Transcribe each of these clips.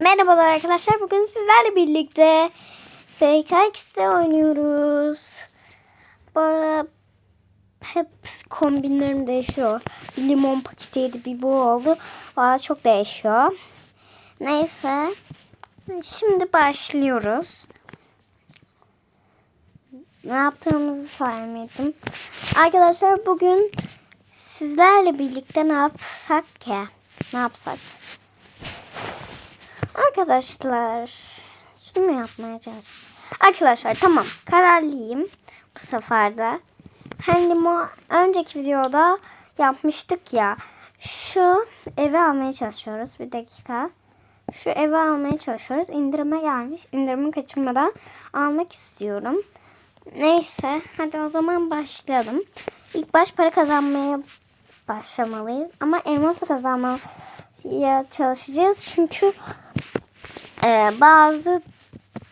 Merhabalar arkadaşlar. Bugün sizlerle birlikte BKX'de oynuyoruz. Bu arada hep kombinlerim değişiyor. Bir limon paketiydi bir bu oldu. Valla çok değişiyor. Neyse. Şimdi başlıyoruz. Ne yaptığımızı söylemedim. Arkadaşlar bugün sizlerle birlikte ne yapsak ki? Ne yapsak? Arkadaşlar şunu mu yapmaya çalışacağım? Arkadaşlar tamam kararlıyım bu sefer de. Hani bu önceki videoda yapmıştık ya. Şu evi almaya çalışıyoruz. Bir dakika. Şu evi almaya çalışıyoruz. İndirime gelmiş. İndirimi kaçırmadan almak istiyorum. Neyse hadi o zaman başlayalım. İlk baş para kazanmaya başlamalıyız. Ama elması kazanmaya çalışacağız. Çünkü ee, bazı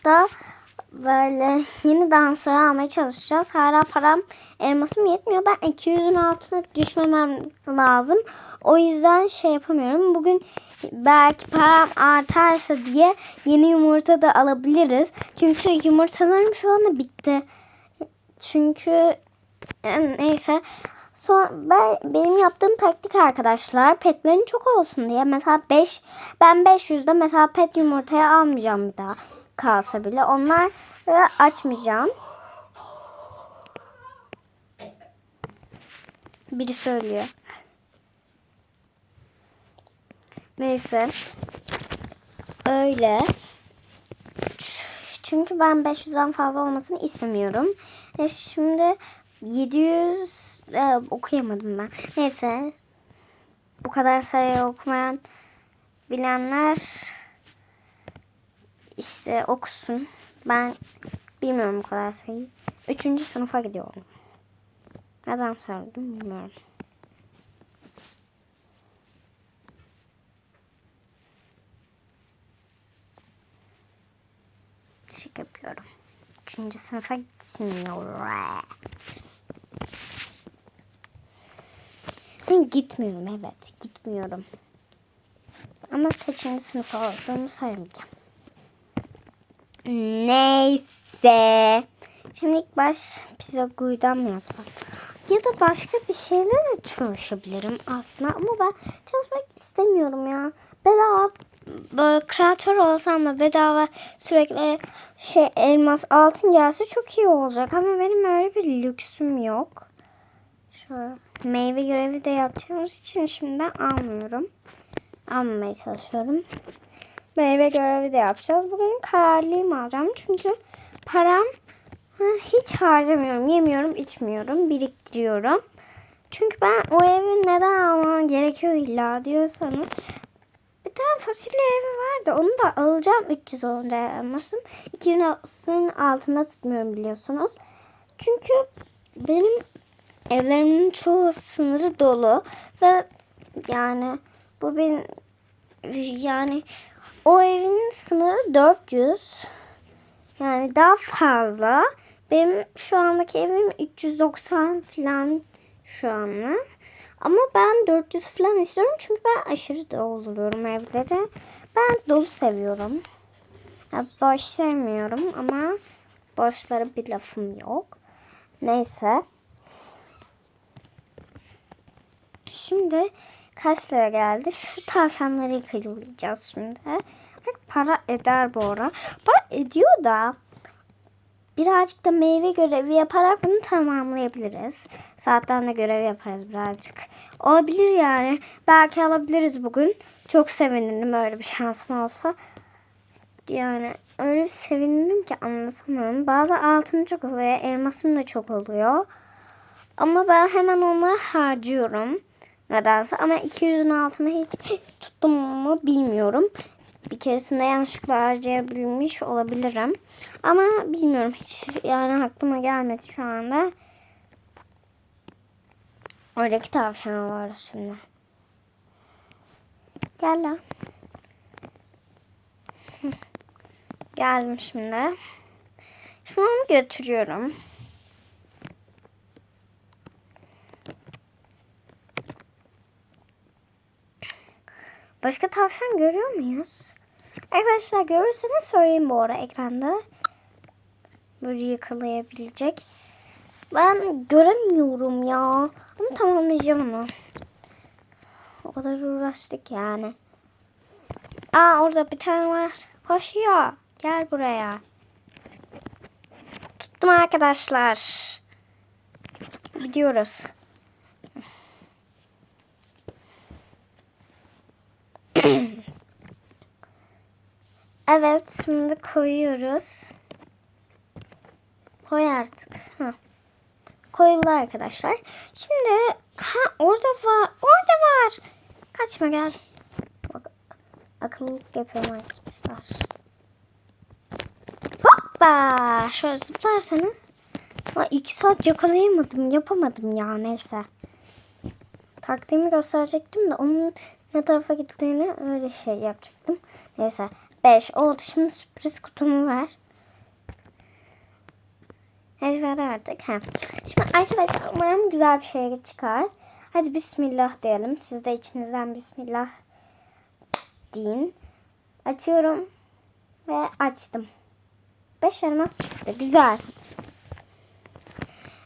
da böyle yeni dansları almaya çalışacağız. Hala param elmasım yetmiyor. Ben 200'ün altına düşmemem lazım. O yüzden şey yapamıyorum. Bugün belki param artarsa diye yeni yumurta da alabiliriz. Çünkü yumurtalarım şu anda bitti. Çünkü yani neyse. Son, ben benim yaptığım taktik arkadaşlar petlerin çok olsun diye mesela 5 ben 500'de mesela pet yumurtaya almayacağım bir daha kalsa bile onlar açmayacağım. Biri söylüyor. Neyse. Öyle. Çünkü ben 500'den fazla olmasını istemiyorum. E şimdi 700 e, okuyamadım ben. Neyse. Bu kadar sayı okumayan bilenler işte okusun. Ben bilmiyorum bu kadar sayı. Üçüncü sınıfa gidiyorum. Neden söyledim bilmiyorum. Şık yapıyorum. Üçüncü sınıfa gitmiyorum. Gitmiyorum evet gitmiyorum. Ama kaçıncı sınıf olduğumu söylemeyeceğim. Neyse. Şimdi ilk baş Pizaguy'dan mı yapalım? Ya da başka bir şeyle de çalışabilirim aslında. Ama ben çalışmak istemiyorum ya. Bedava böyle kreatör olsam da bedava sürekli şey elmas altın gelse çok iyi olacak. Ama benim öyle bir lüksüm yok. Şöyle meyve görevi de yapacağımız için şimdiden almıyorum. Almamaya çalışıyorum. Meyve görevi de yapacağız. Bugün kararlıyım alacağım. Çünkü param hiç harcamıyorum. Yemiyorum, içmiyorum. Biriktiriyorum. Çünkü ben o evi neden almam gerekiyor illa diyorsanız. Bir tane fasulye evi vardı. Onu da alacağım 300 olunca almasın. 200'ün altında tutmuyorum biliyorsunuz. Çünkü benim evlerimin çoğu sınırı dolu ve yani bu benim yani o evin sınırı 400 yani daha fazla. Benim şu andaki evim 390 falan şu anda. Ama ben 400 falan istiyorum çünkü ben aşırı dolduruyorum evleri. Ben dolu seviyorum. Yani boş sevmiyorum ama boşlara bir lafım yok. Neyse Şimdi kaç lira geldi? Şu tavşanları yıkayacağız şimdi. Bak para eder bu ara. Para ediyor da birazcık da meyve görevi yaparak bunu tamamlayabiliriz. Saatten de görev yaparız birazcık. Olabilir yani. Belki alabiliriz bugün. Çok sevinirim öyle bir şansım olsa. Yani öyle bir sevinirim ki anlatamam. Bazı altın çok oluyor. Elmasım da çok oluyor. Ama ben hemen onları harcıyorum nedense. Ama 200'ün altına hiç tuttum mu bilmiyorum. Bir keresinde yanlışlıkla harcayabilmiş olabilirim. Ama bilmiyorum hiç yani aklıma gelmedi şu anda. Oradaki tavşan var şimdi. Gel lan. Geldim şimdi. Şimdi onu götürüyorum. Başka tavşan görüyor muyuz? Arkadaşlar görürseniz söyleyin bu ara ekranda. Böyle yakalayabilecek. Ben göremiyorum ya. Ama tamamlayacağım onu. O kadar uğraştık yani. Aa orada bir tane var. Koşuyor. Gel buraya. Tuttum arkadaşlar. Gidiyoruz. Evet şimdi koyuyoruz. Koy artık. Ha. Koyuldu arkadaşlar. Şimdi ha orada var. Orada var. Kaçma gel. Bak, akıllılık yapıyorum arkadaşlar. Hoppa. Şöyle zıplarsanız. Ama iki saat yakalayamadım. Yapamadım ya neyse. Taktiğimi gösterecektim de onun ne tarafa gittiğini öyle şey yapacaktım. Neyse. 5 oldu. Şimdi sürpriz kutumu ver. Hadi ver artık. Ha. Şimdi arkadaşlar umarım güzel bir şey çıkar. Hadi bismillah diyelim. Siz de içinizden bismillah deyin. Açıyorum. Ve açtım. 5 elmas çıktı. Güzel.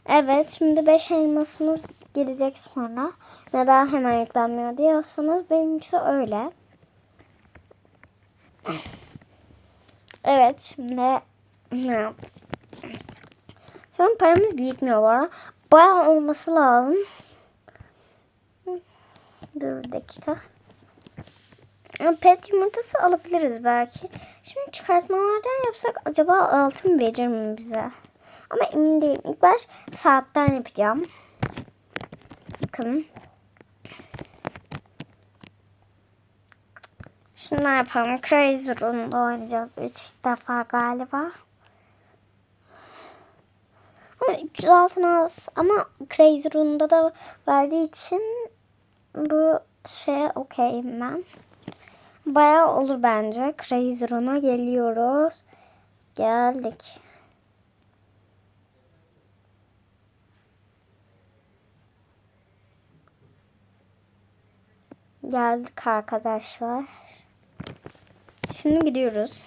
Evet şimdi 5 elmasımız gelecek sonra. Neden hemen yüklenmiyor diyorsanız benimkisi öyle. Evet ne yap- Şu an paramız bu ara. Bayağı olması lazım. Dur bir dakika. Pet yumurtası alabiliriz belki. Şimdi çıkartmalardan yapsak acaba altın verir mi bize? Ama emin değilim. İlk baş saatten yapacağım. Bakın. Şunlar yapalım. Crazy Room'da oynayacağız. Üç defa galiba. Ama 300 altın az. Ama Crazy Room'da da verdiği için bu şeye okeyim ben. Bayağı olur bence. Crazy Room'a geliyoruz. Geldik. Geldik arkadaşlar. Şimdi gidiyoruz.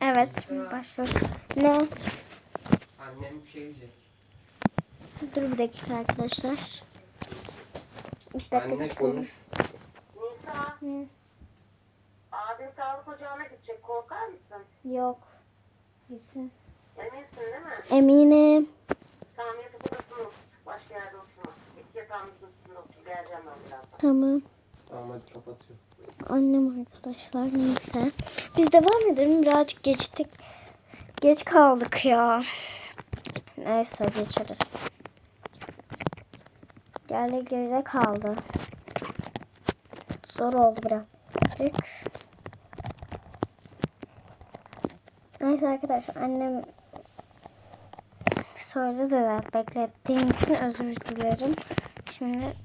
Evet şimdi başlıyoruz. Ne? Annem bir şey diyecek. Dur bir dakika arkadaşlar. Bir dakika Anne çıkalım. konuş. Nisa, Hı. abin sağlık ocağına gidecek. Korkar mısın? Yok. Gitsin. Eminsin değil mi? Eminim. Tamam yatak odasında otur. Başka yerde oturma. Git yatağımızın üstünde otur. Geleceğim ben birazdan. Tamam. Tamam hadi kapatıyorum. Annem arkadaşlar neyse. Biz devam edelim. Birazcık geçtik. Geç kaldık ya. Neyse geçeriz. Geride geride kaldı. Zor oldu birazcık. Neyse arkadaşlar annem söyledi de beklettiğim için özür dilerim. Şimdi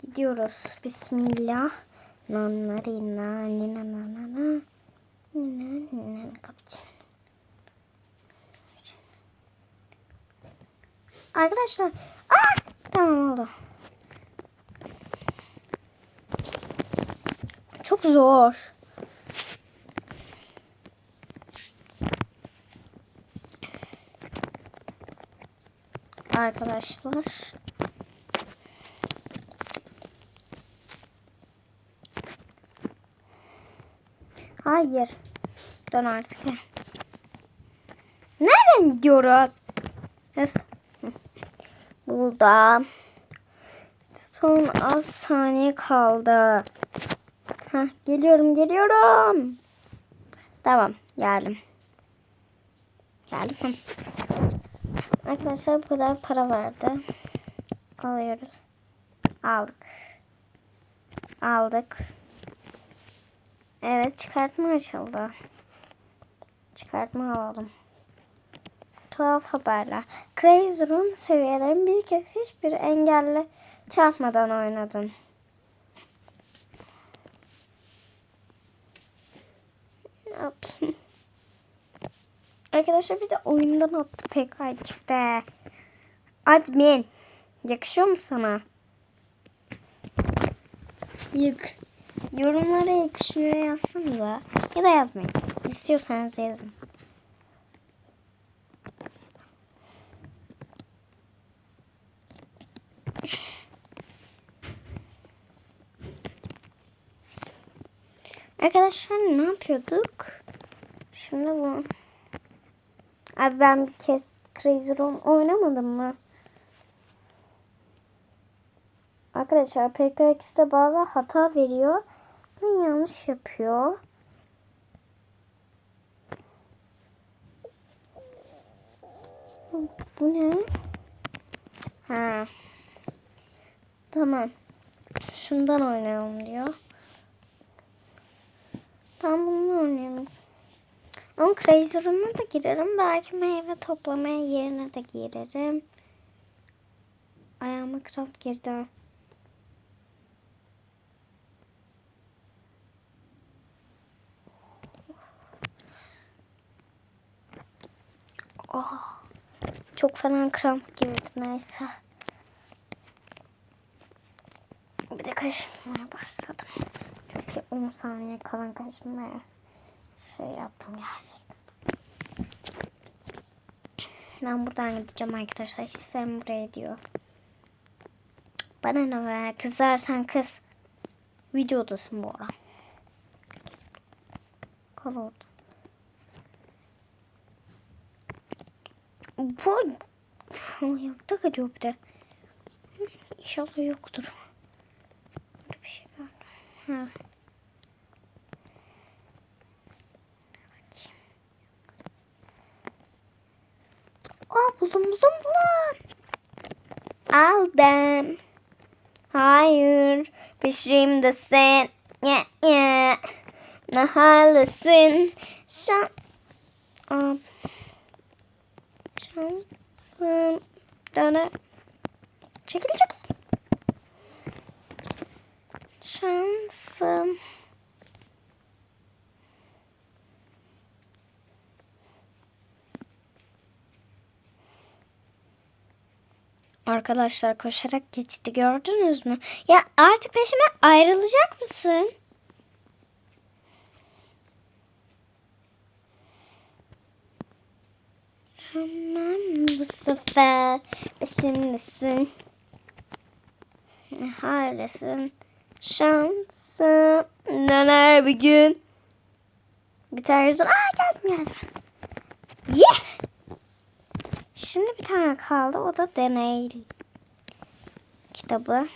gidiyoruz. Bismillah. Nanarina nina nanana. Nina kapıcı. Arkadaşlar. Ah! Tamam oldu. Çok zor. Arkadaşlar. Hayır. Dön artık. Nereden gidiyoruz? Öf. Burada. Son az saniye kaldı. Heh, geliyorum geliyorum. Tamam geldim. Geldim. Arkadaşlar bu kadar para verdi. Alıyoruz. Aldık. Aldık. Evet çıkartma açıldı. Çıkartma alalım. Tuhaf haberler. Crazy Room seviyelerin bir kez hiçbir engelle Çarpmadan oynadın. Ne yapayım? Arkadaşlar bize oyundan attı PKX'de. Admin. Yakışıyor mu sana? Yık. Yorumlara yakışıyor yazsanıza. Ya da yazmayın. İstiyorsanız yazın. Arkadaşlar ne yapıyorduk? Şimdi bu. Abi ben bir kez Crazy Room oynamadım mı? Arkadaşlar PKX'de bazen hata veriyor ve yanlış yapıyor. Bu ne? Ha. Tamam. Şundan oynayalım diyor. Tamam bunu oynayalım. Ama Crazy Room'a da girerim. Belki meyve toplamaya yerine de girerim. Ayağıma kramp girdi. Oh, çok falan kramp girdi neyse. Bir de kaşınmaya başladım. Çünkü 10 saniye kalan kaşınmaya şey yaptım gerçekten. Ben buradan gideceğim arkadaşlar. Hislerim buraya diyor. Bana ne be kızlar sen kız. Videodasın bu ara. Kal orada. Bu yok da kaçıyor bir de. İnşallah yoktur. Burada bir şey gördüm. Bakayım. Aa buldum buldum buldum. Aldım. Hayır. Peşimdesin. Ya ya. Ne haldesin? Şan. Aa. Şansım. Döne. Çekil çekil. Şansım. Arkadaşlar koşarak geçti gördünüz mü? Ya artık peşimden ayrılacak mısın? Tamam bu sefer peşimdesin. Ne haldesin? Şansım döner bir gün. Biter yüzün. Aa geldim geldim. Yeah! Şimdi bir tane kaldı. O da deney kitabı.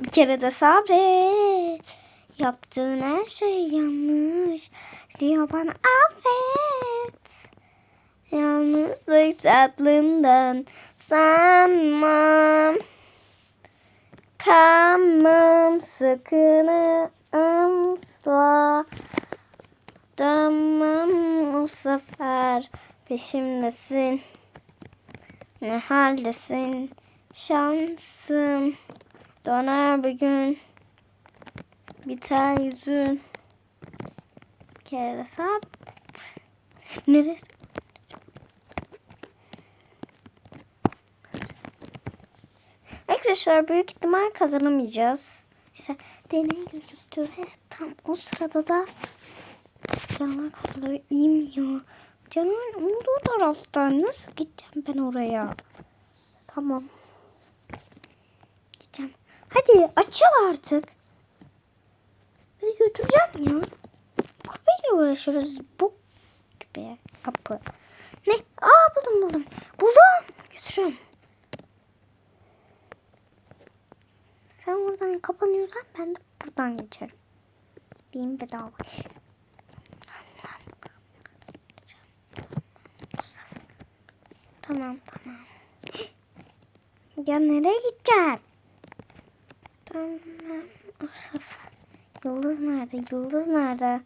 Bir kere de sabret. Yaptığın her şey yanlış. Diyor bana affet. Yalnızlık tatlımdan sanmam. Kalmam sıkını asla. Dönmem bu sefer peşimdesin. Ne haldesin? Şansım. Döner bir gün biter yüzün. Bir kere de sap neresi Arkadaşlar büyük ihtimal kazanamayacağız. Mesela deney gözüktü ve tam o sırada da Canavar kovalıyor. İyiyim ya. Canavar olduğu tarafta. Nasıl gideceğim ben oraya? Tamam. Gideceğim. Hadi açıl artık. Beni götüreceğim ya. Kapıyla uğraşıyoruz. Bu gibi kapı. Ne? Aa buldum buldum. Buldum. Götürüyorum. Sen oradan kapanıyorsan ben de buradan geçerim. Benim bedava. Tamam tamam. Ya nereye gideceğim? Tamam o sefer. Yıldız nerede? Yıldız nerede?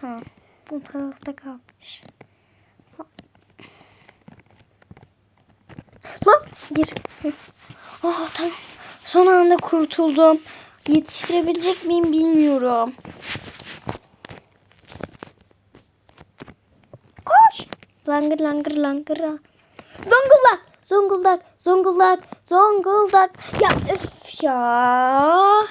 Ha, bu tarafta kalmış. Lan Gir. Oh tamam. Son anda kurtuldum. Yetiştirebilecek miyim bilmiyorum. Koş. Langır langır langır. Zonguldak. Zonguldak. Zonguldak. Zonguldak. Ya öf ya.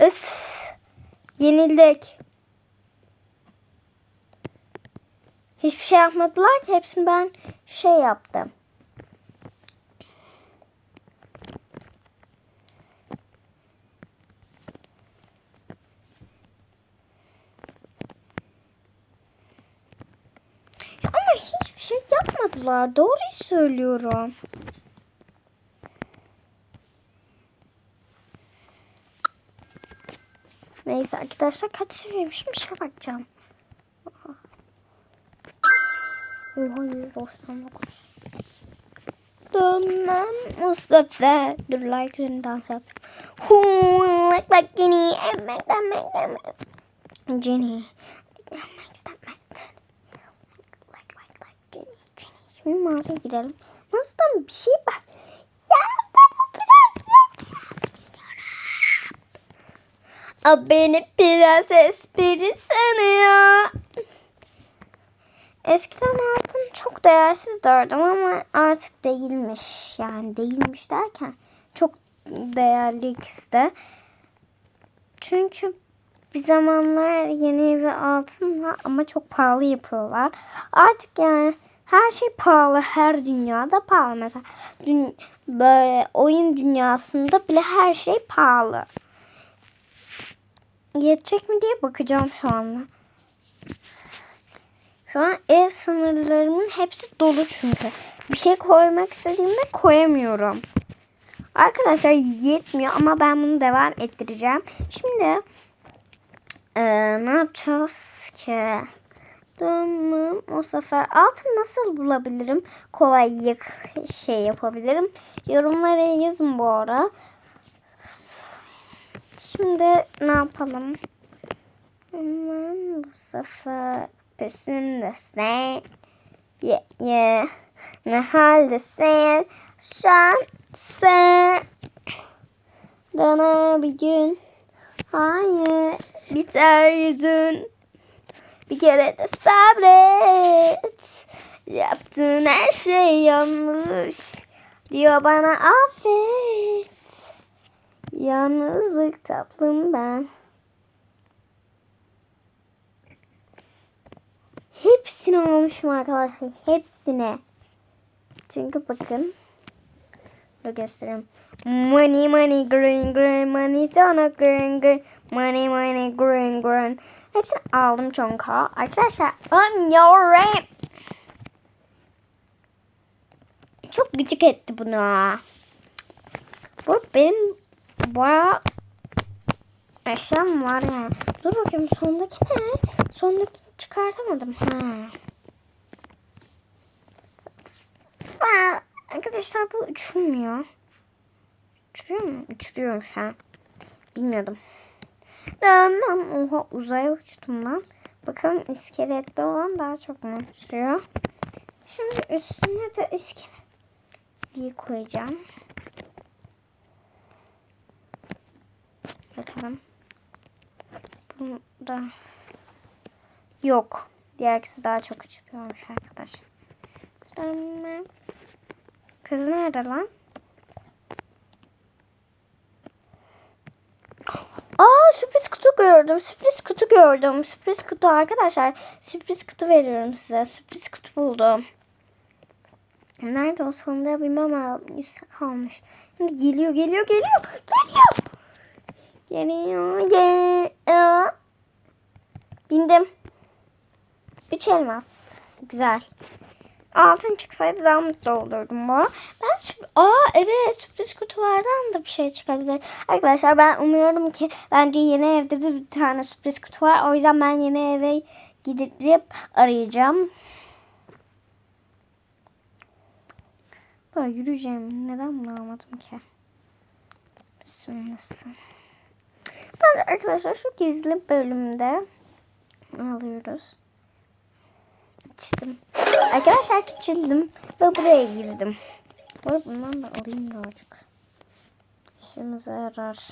Öf. Yenildik. Hiçbir şey yapmadılar ki. Hepsini ben şey yaptım. Ama hiçbir şey yapmadılar. Doğruyu söylüyorum. Neyse arkadaşlar kaç seviymişim bir şeye bakacağım. Oha. Oha 199. Dönmem sefer. Dur like üzerine dans yap. Huu, like like Jenny. Emek emek emek. Jenny. Emek istemek. Like like like Jenny. Jenny. Şimdi mağazaya girelim. Mağazadan bir şey bak. Ya ben o prenses istiyorum. O beni prenses biri sanıyor. Eskiden altın çok değersiz derdim ama artık değilmiş. Yani değilmiş derken çok değerli ikisi de. Çünkü bir zamanlar yeni evi altınla ama çok pahalı yapıyorlar. Artık yani her şey pahalı. Her dünyada pahalı. Mesela dün, böyle oyun dünyasında bile her şey pahalı. Yetecek mi diye bakacağım şu anda. Şu an ev sınırlarımın hepsi dolu çünkü. Bir şey koymak istediğimde koyamıyorum. Arkadaşlar yetmiyor ama ben bunu devam ettireceğim. Şimdi eee, ne yapacağız ki? Dönmem o sefer altın nasıl bulabilirim? Kolay yak şey yapabilirim. Yorumlara yazın bu ara. Şimdi ne yapalım? Hemen bu sefer peşindesin. Ye ye. Ne haldesin? Şu an sen. Döner bir gün. Hayır. Biter yüzün. Bir kere de sabret. Yaptığın her şey yanlış. Diyor bana affet. Yalnızlık tatlım ben. Hepsini almışım arkadaşlar. Hepsini. Çünkü bakın. Dur göstereyim. Money money green green money sana green green money money green green. Hepsini aldım çünkü. Arkadaşlar önüyorum. Çok gıcık etti bunu. Bu benim bayağı eşyam var yani. Dur bakayım sondaki ne? Sondaki çıkartamadım. Ha. Aa, arkadaşlar bu uçurmuyor. Uçuruyor mu? Uçuruyorum şu an. Bilmiyordum. Tamam. Oha uzaya uçtum lan. Bakalım iskeletli olan daha çok mu uçuruyor? Şimdi üstüne de iskeletliği koyacağım. Bakalım. Bunu da yok. Diğer ikisi daha çok uçuyormuş arkadaşlar. Tamam. Kız nerede lan? Aa sürpriz kutu gördüm. Sürpriz kutu gördüm. Sürpriz kutu arkadaşlar. Sürpriz kutu veriyorum size. Sürpriz kutu buldum. Nerede o sonunda bilmem ama üstte kalmış. Şimdi geliyor geliyor geliyor. Geliyor. Geliyor geliyor. Bindim. Üç elmas. Güzel. Altın çıksaydı daha mutlu olurdum bu arada. Ben Aa evet sürpriz kutulardan da bir şey çıkabilir. Arkadaşlar ben umuyorum ki bence yeni evde de bir tane sürpriz kutu var. O yüzden ben yeni eve gidip arayacağım. Böyle yürüyeceğim. Neden bunu almadım ki? Bismillah. Ben arkadaşlar şu gizli bölümde alıyoruz. İçtim. Arkadaşlar küçüldüm ve buraya girdim. Bu bundan da alayım birazcık. İşimize yarar.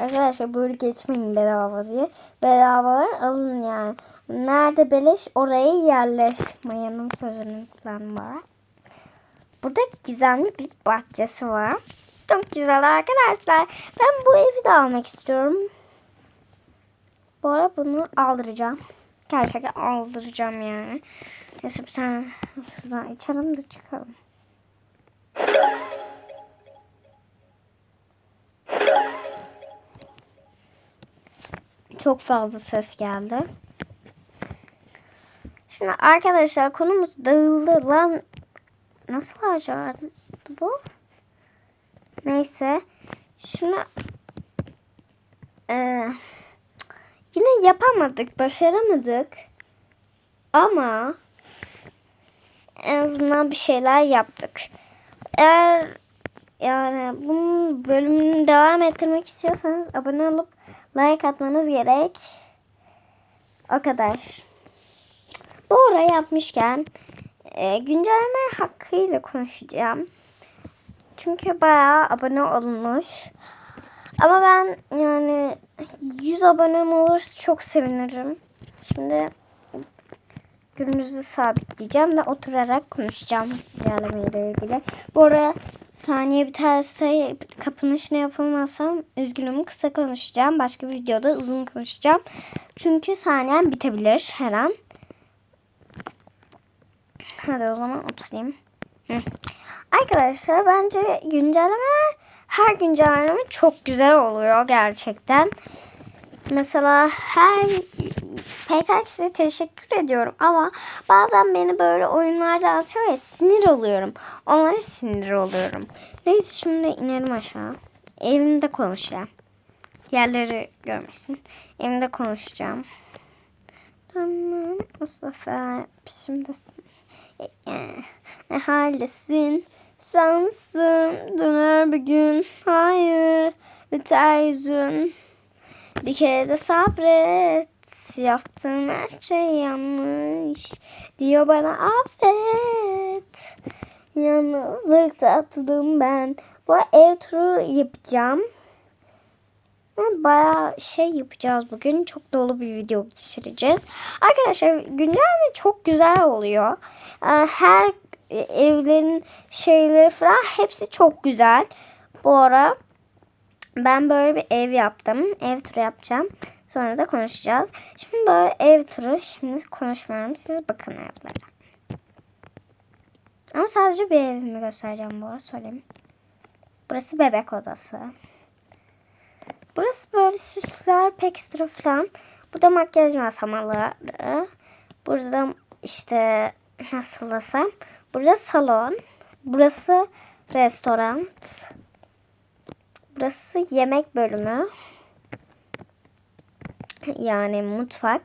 Arkadaşlar böyle geçmeyin bedava diye. Bedavalar alın yani. Nerede beleş oraya yerleşmeyenin sözünün ben var. Burada gizemli bir bahçesi var. Çok güzel arkadaşlar. Ben bu evi de almak istiyorum. Bu ara bunu aldıracağım. Gerçekten aldıracağım yani. Neyse bir tane şuradan içelim de çıkalım. Çok fazla ses geldi. Şimdi arkadaşlar konumuz dağıldı lan. Nasıl acaba bu? Neyse. Şimdi eee, yine yapamadık, başaramadık. Ama en azından bir şeyler yaptık. Eğer yani bunun bölümünü devam ettirmek istiyorsanız abone olup like atmanız gerek. O kadar. Bu orayı yapmışken e, güncelleme hakkıyla konuşacağım. Çünkü bayağı abone olunmuş. Ama ben yani 100 abonem olursa çok sevinirim. Şimdi gününüzü sabitleyeceğim ve oturarak konuşacağım güncelleme ile ilgili. Bu ara saniye biterse kapanışını yapamazsam üzgünüm kısa konuşacağım. Başka bir videoda uzun konuşacağım. Çünkü saniyem bitebilir her an. Hadi o zaman oturayım. Hı. Arkadaşlar bence güncellemeler her güncelleme çok güzel oluyor gerçekten. Mesela her size teşekkür ediyorum ama bazen beni böyle oyunlarda atıyor ya sinir oluyorum. Onlara sinir oluyorum. Neyse şimdi inelim aşağı. Evimde konuşacağım. Diğerleri görmesin. Evimde konuşacağım. Tamam Mustafa şimdi ne haldesin? Sansın döner bir gün. Hayır biter yüzün. Bir kere de sabret. Yaptığın her şey yanlış. Diyor bana affet. Yalnızlıkta atıldım ben. Bu ev turu yapacağım. Ben bayağı şey yapacağız bugün. Çok dolu bir video geçireceğiz. Arkadaşlar güncelleme çok güzel oluyor. Ee, Her evlerin şeyleri falan hepsi çok güzel. Bu ara ben böyle bir ev yaptım. Ev turu yapacağım. Sonra da konuşacağız. Şimdi böyle ev turu. Şimdi konuşmuyorum. Siz bakın evlere. Ama sadece bir evimi göstereceğim bu arada söyleyeyim. Burası bebek odası. Burası böyle süsler, ekstra falan. Burada makyaj masamaları. Burada işte nasıl desem. Burada salon. Burası restoran. Burası yemek bölümü. Yani mutfak.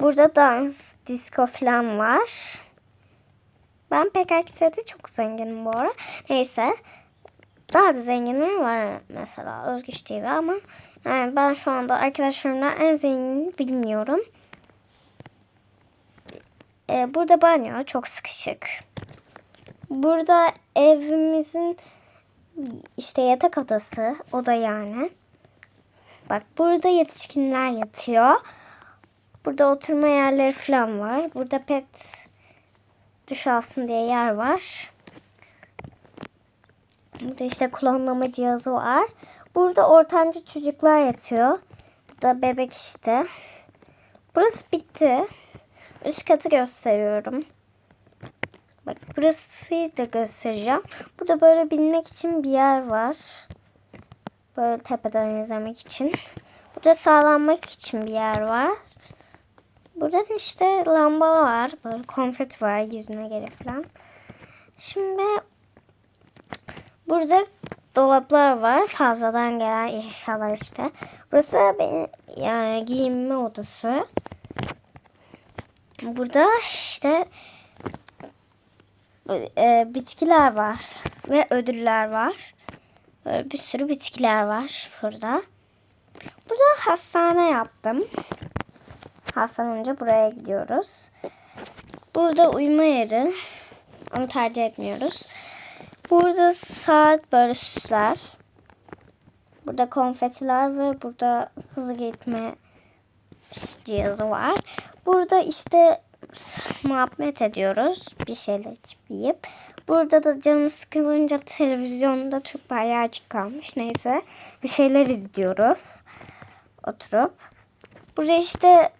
Burada dans, disco falan var. Ben PKX'de çok zenginim bu ara. Neyse. Daha da zenginler var mesela Özgüç TV ama yani ben şu anda arkadaşlarımdan en zengin bilmiyorum. Ee, burada banyo çok sıkışık. Burada evimizin işte yatak odası o da yani. Bak burada yetişkinler yatıyor. Burada oturma yerleri falan var. Burada pet duş alsın diye yer var. Burada işte klonlama cihazı var. Burada ortanca çocuklar yatıyor. Burada bebek işte. Burası bitti. Üst katı gösteriyorum. Bak burası da göstereceğim. Burada böyle binmek için bir yer var. Böyle tepeden izlemek için. Burada sağlanmak için bir yer var. Burada da işte lamba var. Böyle konfeti var yüzüne göre falan. Şimdi burada dolaplar var. Fazladan gelen eşyalar işte. Burası benim yani giyinme odası. Burada işte e, bitkiler var ve ödüller var. Böyle bir sürü bitkiler var burada. Burada hastane yaptım. Hastane olunca buraya gidiyoruz. Burada uyuma yeri. Onu tercih etmiyoruz. Burada saat böyle süsler. Burada konfetiler ve burada hızlı gitme cihazı var. Burada işte muhabbet ediyoruz. Bir şeyler yiyip. Burada da canım sıkılınca televizyonda Türk bayrağı açık kalmış. Neyse bir şeyler izliyoruz. Oturup. Burada işte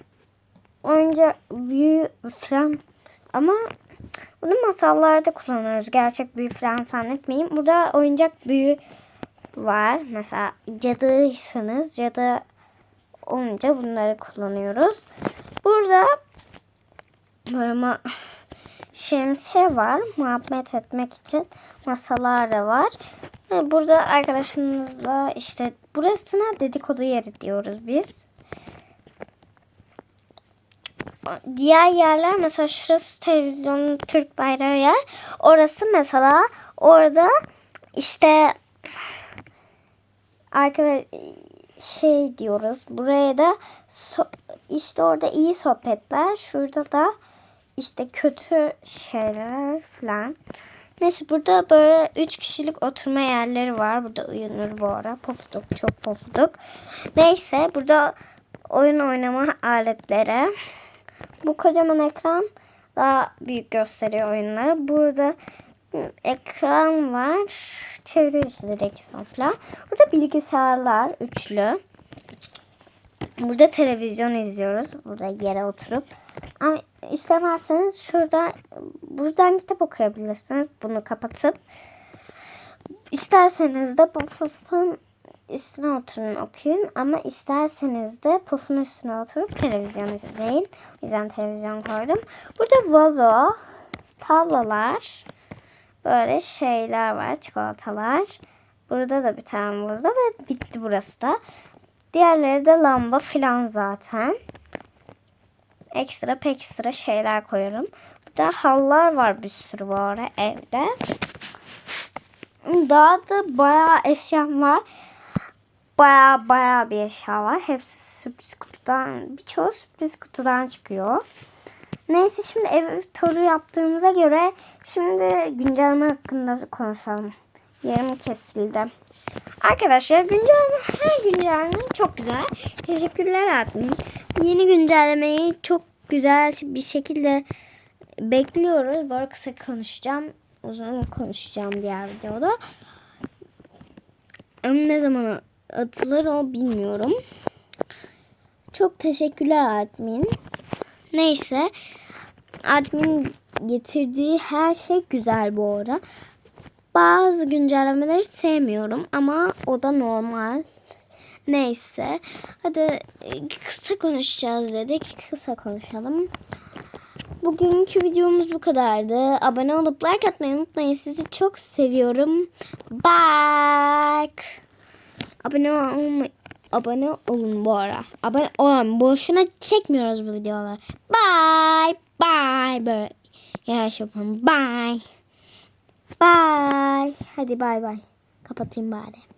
oyuncak büyü falan ama bunu masallarda kullanıyoruz. Gerçek büyü falan zannetmeyin. Burada oyuncak büyü var. Mesela cadıysanız cadı olunca bunları kullanıyoruz. Burada böyle şemsiye var. Muhabbet etmek için masalar da var. Ve burada arkadaşınızla işte burasına dedikodu yeri diyoruz biz. Diğer yerler mesela şurası televizyonun Türk bayrağı yer. Orası mesela orada işte arkadaş şey diyoruz. Buraya da so- işte orada iyi sohbetler. Şurada da işte kötü şeyler falan. Neyse burada böyle üç kişilik oturma yerleri var. Burada uyunur bu ara. Pofuduk çok pofuduk. Neyse burada oyun oynama aletleri. Bu kocaman ekran daha büyük gösteriyor oyunları. Burada ekran var. Çeviriyor işte direksiyon falan. Burada bilgisayarlar üçlü. Burada televizyon izliyoruz. Burada yere oturup. Ama istemezseniz şurada buradan kitap okuyabilirsiniz. Bunu kapatıp. İsterseniz de bu pufun üstüne oturun okuyun. Ama isterseniz de pufun üstüne oturup televizyon izleyin. O yüzden televizyon koydum. Burada vazo, tablolar, böyle şeyler var. Çikolatalar. Burada da bir tane vazo ve bitti burası da. Diğerleri de lamba filan zaten. Ekstra pek ekstra şeyler koyarım. Burada hallar var bir sürü bu ara evde. Daha da bayağı eşyam var. Bayağı bayağı bir eşya var. Hepsi sürpriz kutudan, birçoğu sürpriz kutudan çıkıyor. Neyse şimdi ev turu yaptığımıza göre şimdi güncelleme hakkında konuşalım. Yerim kesildi. Arkadaşlar güncelleme her güncelleme çok güzel. Teşekkürler admin. Yeni güncellemeyi çok güzel bir şekilde bekliyoruz. Böyle kısa konuşacağım. Uzun konuşacağım diğer videoda. Ne zaman atılır o bilmiyorum. Çok teşekkürler admin. Neyse. Admin getirdiği her şey güzel bu ara. Bazı güncellemeleri sevmiyorum ama o da normal. Neyse. Hadi e, kısa konuşacağız dedik. Kısa konuşalım. Bugünkü videomuz bu kadardı. Abone olup like atmayı unutmayın. Sizi çok seviyorum. Bye. Abone olmayı abone olun bu ara. Abone olun. Boşuna çekmiyoruz bu videolar. Bye. Bye. Böyle yavaş yapalım. Bye. Bye. Hadi bye bye. Kapatayım bari.